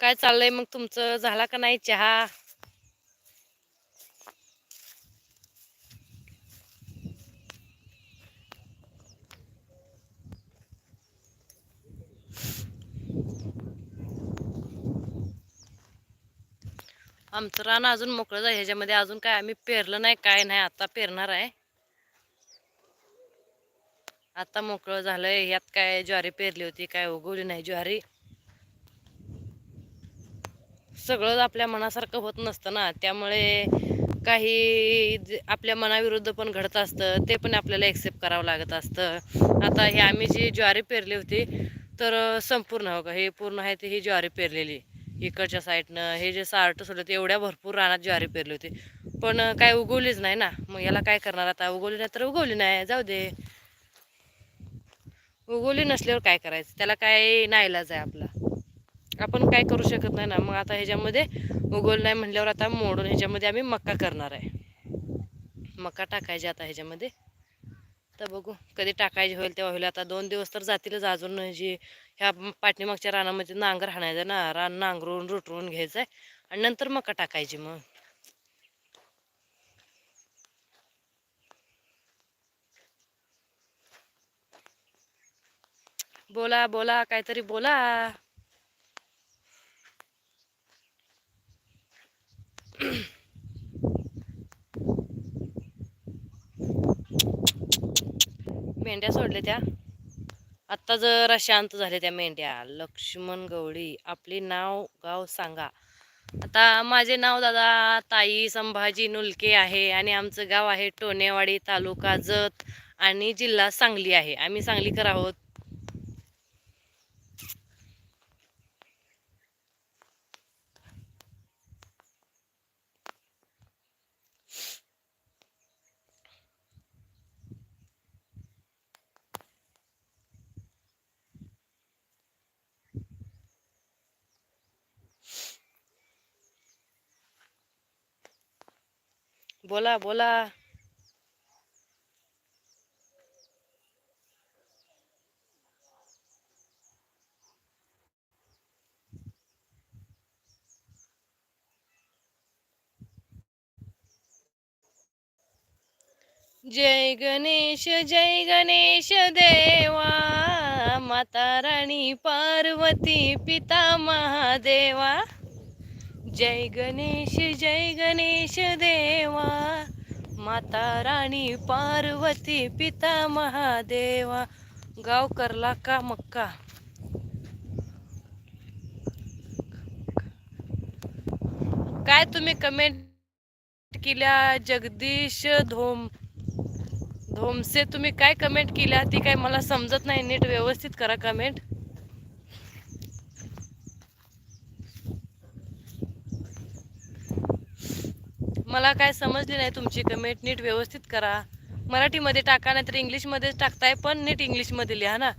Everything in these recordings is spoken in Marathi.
काय चाललंय मग तुमचं? झाला का नाही चहा? आमचं रान अजून मोकळं आहे ह्याच्यामध्ये अजून काय आम्ही पेरलं नाही काय नाही. आता पेरणार आहे. आता मोकळं झालंय. ह्यात काय ज्वारी पेरली होती काय उगवली नाही ज्वारी. सगळं आपल्या मनासारखं होत नसतं ना. त्यामुळे काही आपल्या मनाविरुद्ध पण घडत असतं. ते पण आपल्याला एक्सेप्ट करावं लागत असतं. आता हे आम्ही जी ज्वारी पेरली होती तर संपूर्ण हो का हे पूर्ण आहे ती ही ज्वारी पेरलेली. इकडच्या साईडनं हे जे सार्ट सोडलं ते एवढ्या भरपूर रानात ज्वारी पेरली होती. पण काय उगवलीच नाही ना. मग याला काय करणार आता? उगवली नाही तर उगवली नाही. जाऊ दे. उगवली नसल्यावर काय करायचं? त्याला काय नाईलाज आहे आपला? आपण काय करू शकत नाही ना? मग आता ह्याच्यामध्ये उगवलं नाही म्हणल्यावर आता मोडून ह्याच्यामध्ये आम्ही मक्का करणार आहे. मक्का टाकायचे आता ह्याच्यामध्ये. तर बघू कधी टाकायची होईल तेव्हा होईल. आता दोन दिवस तर जातीलच अजून. जी ह्या पाठीमागच्या रानामध्ये नांगर हाणायचं ना? रान नांगरून रुटरून घ्यायचं आहे आणि नंतर मका टाकायची मग. बोला बोला काहीतरी बोला. मेंढ्या सोडल्या त्या. आत्ता जरा शांत झाल्या त्या मेंढ्या. लक्ष्मण गवळी आपले नाव गाव सांगा. आता माझे नाव दादा ताई संभाजी नुलके आहे आणि आमचं गाव आहे टोनेवाडी तालुका जत आणि जिल्हा सांगली आहे. आम्ही सांगलीकर आहोत. बोला बोला. जय गणेश जय गणेश देवा माता राणी पार्वती पिता महादेवा. जय गणेश जय गणेश देवा. माता राणी पार्वती पिता महादेवा. गाव करला का मक्का? काय तुम्ही कमेंट केल्या? जगदीश धोम धोमसे तुम्ही काय कमेंट केल्या? ती काय मला समजत नाही. नीट व्यवस्थित करा कमेंट मला काय समजली नाही तुमची कमेंट नीट व्यवस्थित करा. मराठीमध्ये टाका नाहीतर इंग्लिशमध्येच टाकताय पण नीट इंग्लिशमध्ये लिहा ना.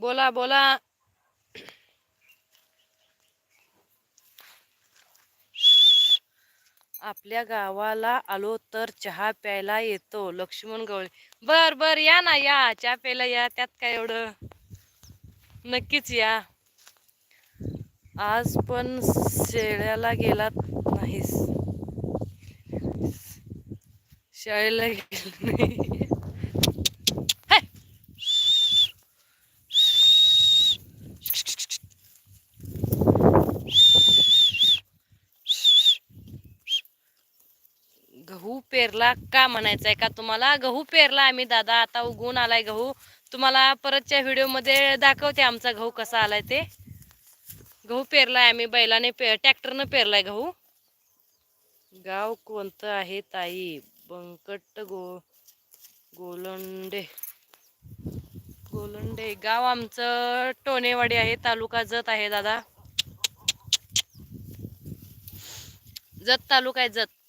बोला बोला. आपल्या गावाला आलो तर चहा प्यायला येतो लक्ष्मण गवळे. बर बर या ना या. चहा प्यायला या त्यात काय एवढं? नक्कीच या. आज पण शेळ्याला गेलात नाहीस. शाळेला गेला नाही हे! गहू पेरला का म्हणायचंय का तुम्हाला? गहू पेरला आम्ही दादा. आता उगवून आलाय गहू. तुम्हाला परतच्या व्हिडिओमध्ये दाखवते आमचा गहू कसा आलाय ते. गहू पेरलाय आम्ही बैलाने पे ट्रॅक्टरनं पेरलाय गहू. गाव कोणतं आहे ताई? बंकट गो गोलंडे. गोलंडे. गाव आमचं टोनेवाडी आहे तालुका जत आहे दादा. जत तालुका आहे जत.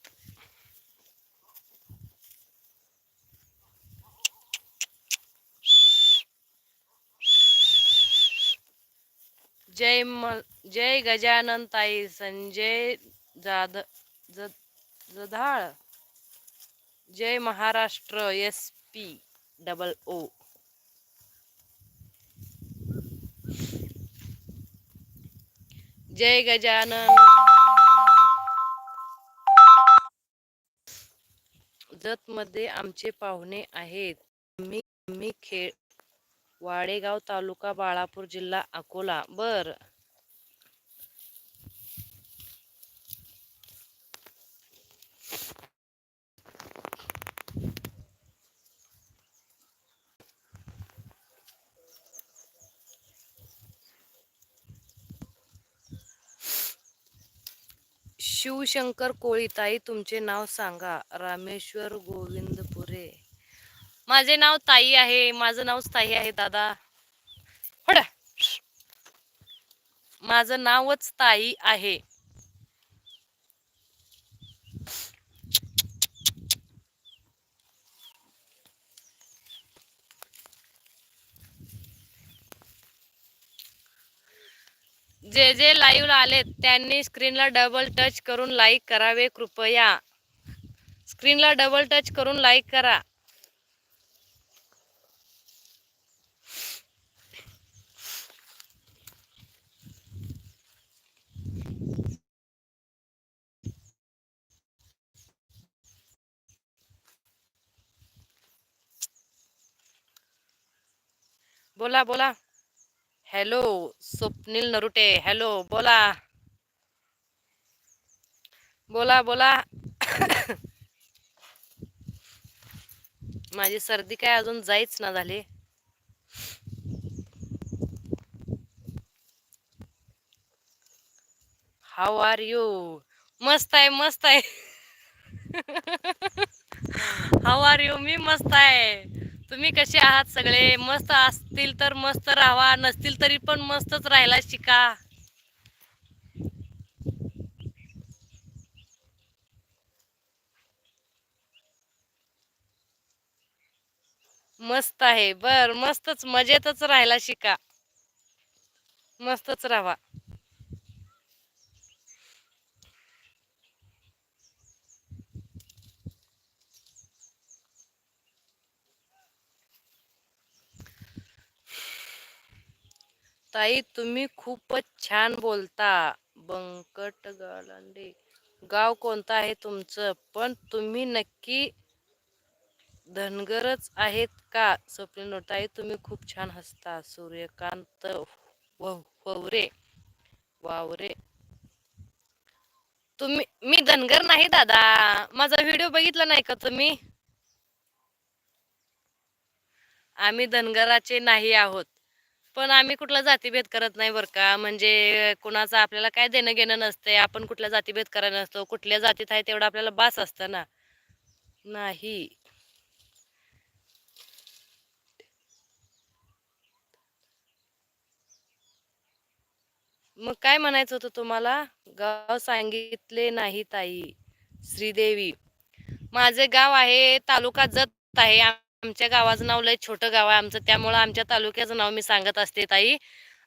जय म जय गजानन ताई संजय जाध ज- जधाळ जय Maharashtra S P double O. जय गजानन. जत मध्ये आमचे पाहुणे आहेत. मी मी खेळ वाडेगाव तालुका बाळापूर जिल्हा अकोला. बर. शिवशंकर कोळीताई तुमचे नाव सांगा. रामेश्वर गोविंद माझे नाव ताई आहे माझं नावच ताई आहे दादा. माझं नावच ताई आहे. जे जे लाईव्ह आलेत त्यांनी स्क्रीनला डबल टच करून लाईक करावे कृपया. स्क्रीनला डबल टच करून लाईक करा. बोला बोला. हॅलो स्वप्नील नरुटे. हॅलो बोला. बोला बोला. माझी सर्दी काय अजून जाईच ना झाली. हाऊ आर यू मस्त आहे मस्त आहे. हाऊ आर यू मी मस्त आहे. तुम्ही कसे आहात सगळे? मस्त असतील तर मस्त राहा नसतील तरी पण मस्तच राहायला शिका. मस्त आहे. बर मस्तच मजेतच राहायला शिका. मस्तच राहा. ताई तुम्ही खूपच छान बोलता. बंकट गालांडे. गाव कोणतं आहे तुमचं? पण तुम्ही नक्की धनगरच आहेत का? स्वप्न ताई तुम्ही खूप छान हसता. सूर्यकांत व- ववरे. वावरे. तुम्ही मी धनगर नाही दादा. माझा व्हिडिओ बघितला नाही का तुम्ही? आम्ही धनगराचे नाही आहोत. पण आम्ही कुठला जातीभेद करत नाही बरं का. म्हणजे कुणाचं आपल्याला काय देणं घेणं नसतंय. आपण कुठल्या जातीभेद करायला नसतो. कुठल्या जातीत आहे तेवढं आपल्याला बास असतं ना. नाही. मग काय म्हणायचं होतं तुम्हाला? गाव सांगितले नाही ताई. श्रीदेवी. माझे गाव आहे तालुका जत आहे. आमच्या गावाचं नाव लय छोटं गाव आहे आमचं. त्यामुळं आमच्या तालुक्याचं नाव मी सांगत असते ताई.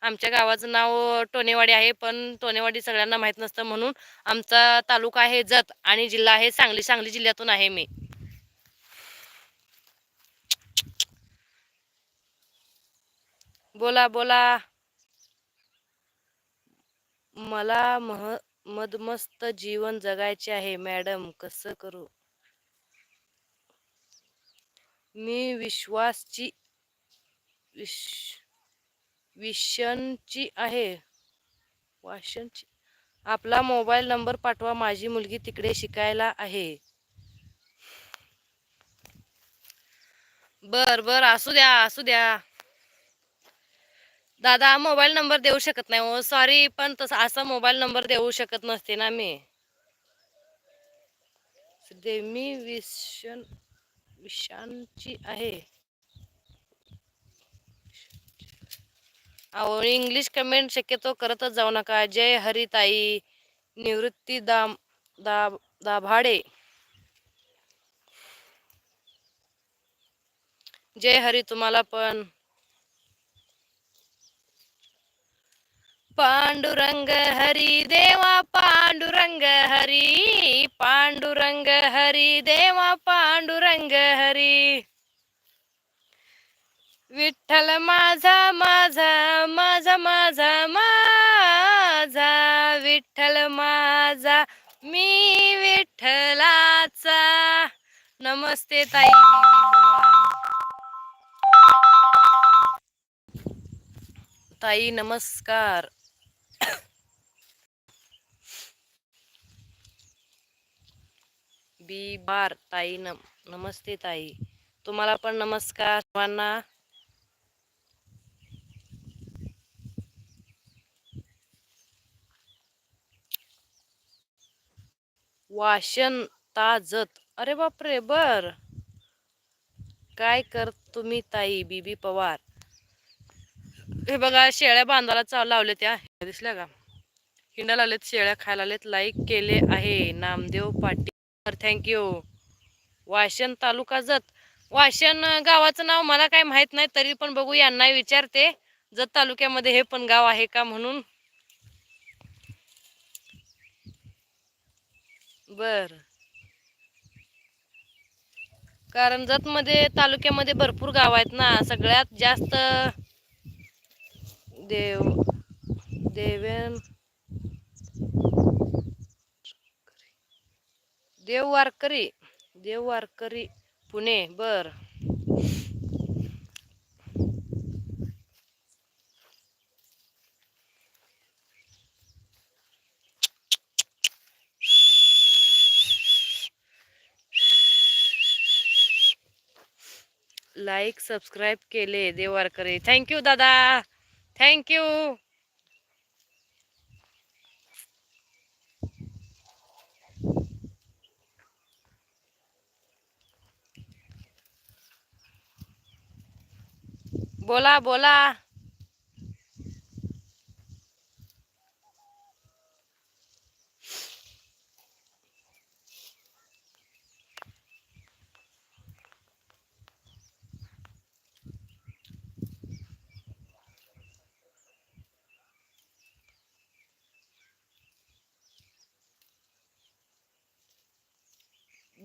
आमच्या गावाचं नाव टोनेवाडी आहे पण टोनेवाडी सगळ्यांना माहीत नसतं म्हणून आमचा तालुका आहे जत आणि जिल्हा आहे सांगली. सांगली जिल्ह्यातून आहे मी. बोला बोला. मला मह मदमस्त जीवन जगायचे आहे मॅडम. कसं करू? मी विश्वासची विश विशनची आहे. वाशनची आपला मोबाईल नंबर पाठवा माझी मुलगी तिकडे शिकायला आहे. बर बर असू द्या असू द्या. दादा मोबाईल नंबर देऊ शकत नाही हो. सॉरी पण तसा असा मोबाईल नंबर देऊ शकत नसते ना मी. सध्या मी विशन विशांची आहे. अहो इंग्लिश कमेंट शक्यतो करतच जाऊ नका. जय हरिताई निवृत्ती दाम दा दाभाडे. जय हरी तुम्हाला पण. पांडुरंग हरी देवा पांडुरंग हरी पांडुरंग हरी देवा पांडुरंग हरी. विठ्ठल माझा माझा माझा माझा माझा विठ्ठल माझा मी विठ्ठलाचा. नमस्ते ताई. ताई नमस्कार. बी बार ताई नम नमस्ते ताई. तुम्हाला पण नमस्कार सर्वांना. वाशन ताजत अरे बापरे बर. काय कर तुम्ही ताई बीबी पवार? हे बघा शेळ्या बांधायला चाव लावले त्या दिसल्या का? हिंडा लावलेत शेळ्या खायला लावलेत. लाईक केले आहे. नामदेव पाटील. थँक्यू वाशन तालुका जत. वाशन गावाचं नाव मला काय माहीत नाही तरी पण बघू यांना विचारते जत तालुक्यामध्ये हे पण गाव आहे का म्हणून. बर. कारण जत मध्ये तालुक्यामध्ये भरपूर गाव आहेत ना सगळ्यात जास्त देव देवेन देव वारकरी देव वारकरी पुणे बर. लाईक सबस्क्राईब केले देव वारकरी थँक्यू दादा. थँक्यू बोला बोला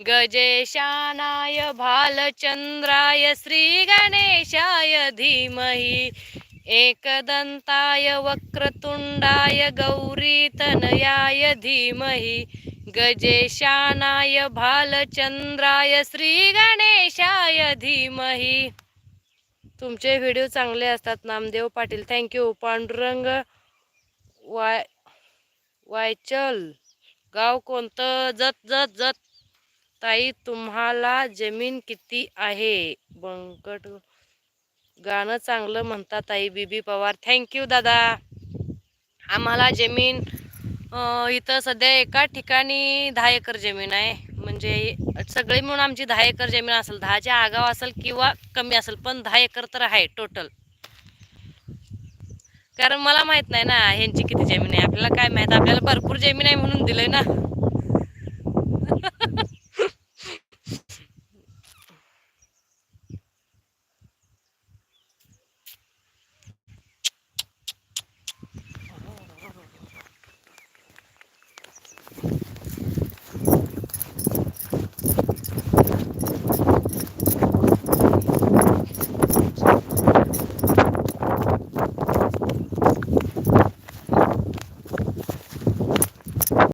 गजेशानाय भालचंद्राय श्री गणेशाय धीमही एकदंताय वक्रतुंडाय गौरी गौरीतनयाय धीमही गजेशानाय भालचंद्राय श्री गणेशाय धीमही। तुमचे व्हिडिओ चांगले असतात नामदेव पाटील थँक्यू पांडुरंग वाय वायचल गाव कोणतं? जत जत जत. ताई तुम्हाला जमीन किती आहे? बंकट गाणं चांगलं म्हणता ताई बीबी पवार. थँक्यू दादा. आम्हाला जमीन इथं सध्या एका ठिकाणी दहा एकर जमीन आहे. म्हणजे सगळे म्हणून आमची दहा एकर जमीन असेल. दहाच्या आगाव असेल किंवा कमी असेल पण दहा एकर तर आहे टोटल कारण मला माहीत नाही ना ह्यांची किती जमीन आहे. आपल्याला काय माहीत? आपल्याला भरपूर जमीन आहे म्हणून दिलंय ना.